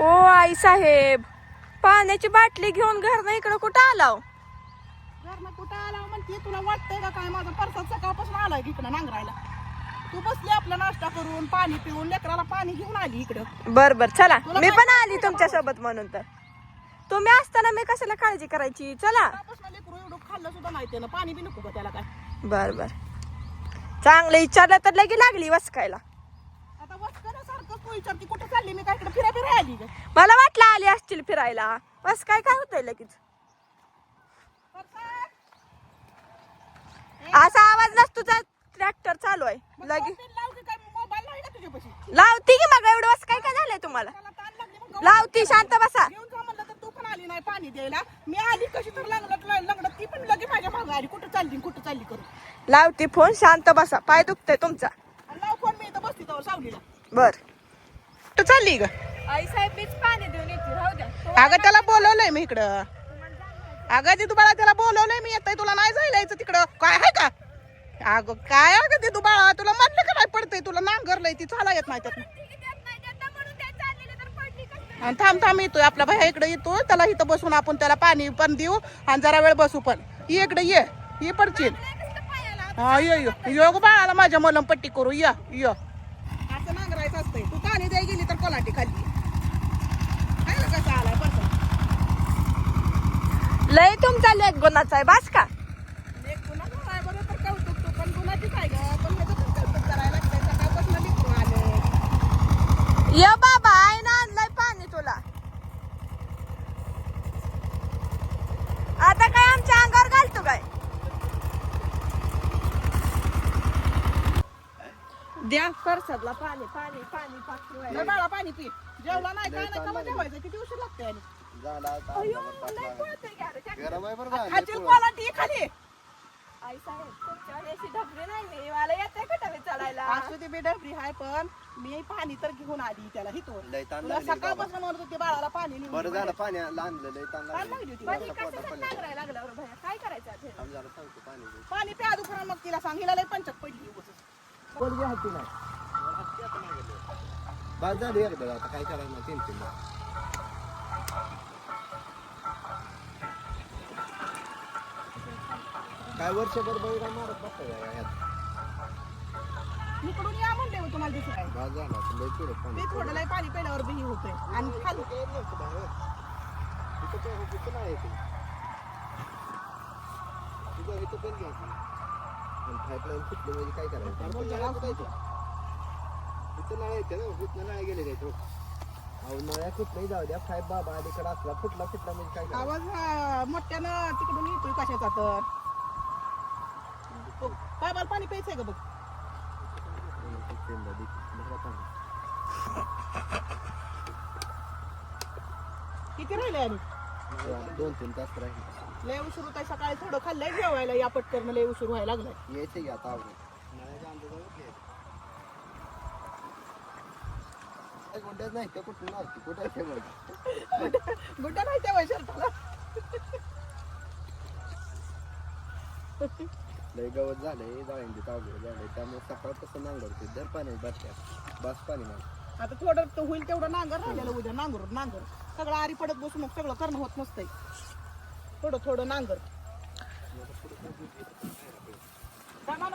ओ आई साहेब. पाण्याची बाटली घेऊन घरनं इकडं कुठं आलाव? घरनं कुठं आला म्हणते? तुला वाटतंय का काय? माझा परसात सकाळपासून आलाय इकडं नांगरायला. तू बसली आपला नाश्ता करून पाणी पिऊन लेकराला पाणी घेऊन आली इकडं. बर बर. चला तुला मी काय पण आली तुमच्यासोबत म्हणून तर. तुम्ही असताना मी कशाला काळजी करायची? चला. सकाळपासून लेकरू एवढं खाल्लं सुद्धा नाही त्यानं. पाणी बी नको का त्याला काय. बर बर. चांगलं विचारलं तर लगे लागली वसकायला आता वस्करं सारखं तू विचारती कुठं चालली? मी काय इकडे फिरा फिरा आली ग. मला वाटलं आली असतील फिरायला. बस काय काय होतंय लगेच? असा आवाज नसतो ट्रॅक्टर चालू आहे. लगे बिन लाव की काय? मोबाईल नाही ना तुझ्यापाशी लावती की मग? एवढं वस काय काय झालंय तुम्हाला? त्याला ताण लागली मग लावती शांत बसा. घेऊन जा म्हणलं तर तू पण आली नाही पाणी द्यायला. मी आली कशी तर लंगडत लंगडत ती पण लगे माझ्या मागे आली. कुठं चालली कुठं चालली करून. लावती फोन शांत बसा. पाय दुखतंय तुमचा. आणि लाव फोन मी इथं बसती तर सावलीला. बर. कुठं चालली ग. आई साहेब मीच पाणी देऊन येते राहू द्या. अगं त्याला बोलवलंय मी इकडं. अगं ते तुम्हाला त्याला बोलवलंय मी येतय तुला नाही जायला यायचं तिकडं. काय आहे का? अगं काय अगं ते तू बाळा? तुला म्हणलं का नाही पडतंय? तुला नांगरलंय ती चाला येत नाही त्यात आणि थांब थांब येतोय. आपला भाई इकडे येतोय त्याला इथं बसून आपण त्याला पाणी पण देऊ आणि जरा वेळ बसू पण. ये इकडे ये. ये पडशील हा ये ये. योग बाळाला माझ्या मलम पट्टी करू. या य असं नांगरायचं असतंय तू पाणी द्याय गेली तर कोलाटी खाली काय ना कसं आलाय बरं लय तुमचा लेख गुणाचा आहे बास का? कौतुक तू पण आहे ग. पण कौतुक करायला सकाळपासून आले. ये बाबा आईनं आणलंय पाणी तुला आता काय आमच्या अंगावर घालतो काय द्या परसादला पाणी पाणी पाणी पाणी लय बाळा पाणी पी जेवला नाही काय नाही कवा जेवायचं किती उशीर लागते आणि झाला आता अयो, लय पळतंय की अरे. गरम आहे बरं का खातील कोलाटी खाली आई साहेब तुमच्यावर अशी ढबरी नाही मी मला येते का टवे चढायला असू दे बेडबरी हाय पण मी पाणी तर घेऊन आली त्याला हिथून लय ताण तुला लागली. सकाळपासून म्हणत होती बाळाला पाणी नेऊन बरं दे. झालं पाणी आणलं लय ताण ताण लागली लागली होती आता पोटात कशासाठी पडलं. नांगरायला लागल्यावर भया काय करायचं आता हे? थांब जरा सांगतो पाणी दे. पाणी प्या दुखणं मग तिला सांग हिला लय पंचक पडली उगाचच. पोरगी आहे ती नाही. बाद झाली एकदा आता काय काय वर्षभर बैरा मारत बसता ह्यात इकडून या म्हणले हो तुम्हाला दिसत आहे बाद झाला आता लय पिरत पाणी ते थोडं लय पाणी प्यायल्यावर बी होतंय. आणि खाली. इथं काय होतं, इथं नाही येते. तुझं इथं पण घ्यायचं. फुटली म्हणजे काय करायचं? इथं येते ना, इथनं नळ गेले काय तो? अहो, नळ्या कुठल्याही जाऊ द्या फाईप बाबा अलीकडे असला फुटला फुटला म्हणजे काय करायचं? आवाज हा, मोठ्यानं तिकडून येतोय कशाचा तर मला पाणी प्यायचंय का बघ तीनदा दे. बघा पाणी. किती राहिले आणि दोन तीन तास राहिले लय उशीर होत सकाळी थोडं खाल्लंय जेवायला या पटकन लय उशीर व्हायला लागलाय. यायचे की आता गुंड्याच नाही त्या कुठून कुठं आहे ते बघ. गुड्डा नाही शर्टाला लय गवत झालंय जाळींदी तावडे झालंय त्यामुळे सकाळपासून नांगरते दर पाणी बाटल्या बस पाणी मला आता थोडं तो होईल तेवढं नांगर राहिलेलं उद्या नांगर नांगर. सगळं आरी पडत बसून मग सगळं करणं होत नसतंय. थोडं थोडं नांगर. प्रमाण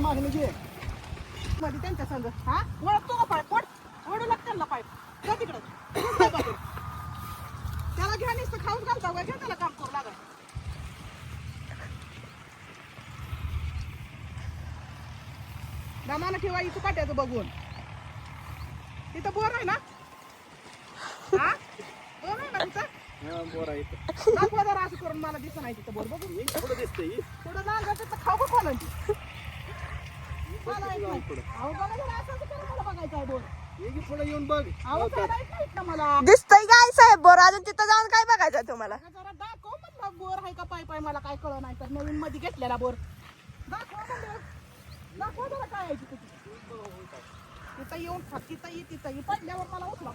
मागणी घे मध्ये त्यांच्या संग. हा? ओळखतो का पाईप ओढ ओढू लाग त्यांना पाईप जा तिकडं. त्याला घ्या नुसतं खाऊन घालता घ्या त्याला काम करू लागा. दमानं ठेवा इथं काट्याचं बघून. तिथं बोर आहे ना? हा? बोर आहे ना तिथं? इथं. असं करून मला दिसत नाही तिथं बोर. बघून कुठं दिसतंय. थोडं लाल खाऊ का खोलन पुढे येऊन बघ अहो चालायचं नाहीत ना मला दिसतंय काय साहेब? बोर अजून तिथं जाऊन काय बघायचं तुम्हाला? जरा दाखव म्हणलं बोर आहे का पाय पाय मला काय कळलं नाही तर नवीन मध्ये घेतलेला बोर दाखव म्हणलं. दाखवा जरा काय आहे तिथे तिथं येऊन खा तिथं ये तिथं ये. पडल्यावर मला उचला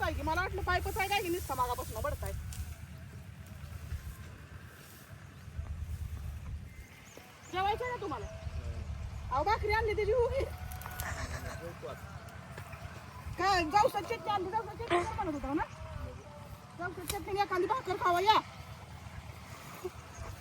बरंच आहे की? मला वाटलं पाईपच आहे काय की नुसतं मागापासून बडकाय? जेवायचं ना तुम्हाला? अहो भाकरी आणली त्याची उभी काय जाऊसात चटणी आणली जाऊसात चटणी म्हणत होता ना? जाऊसात चटणी एखादी भाकर खावा या.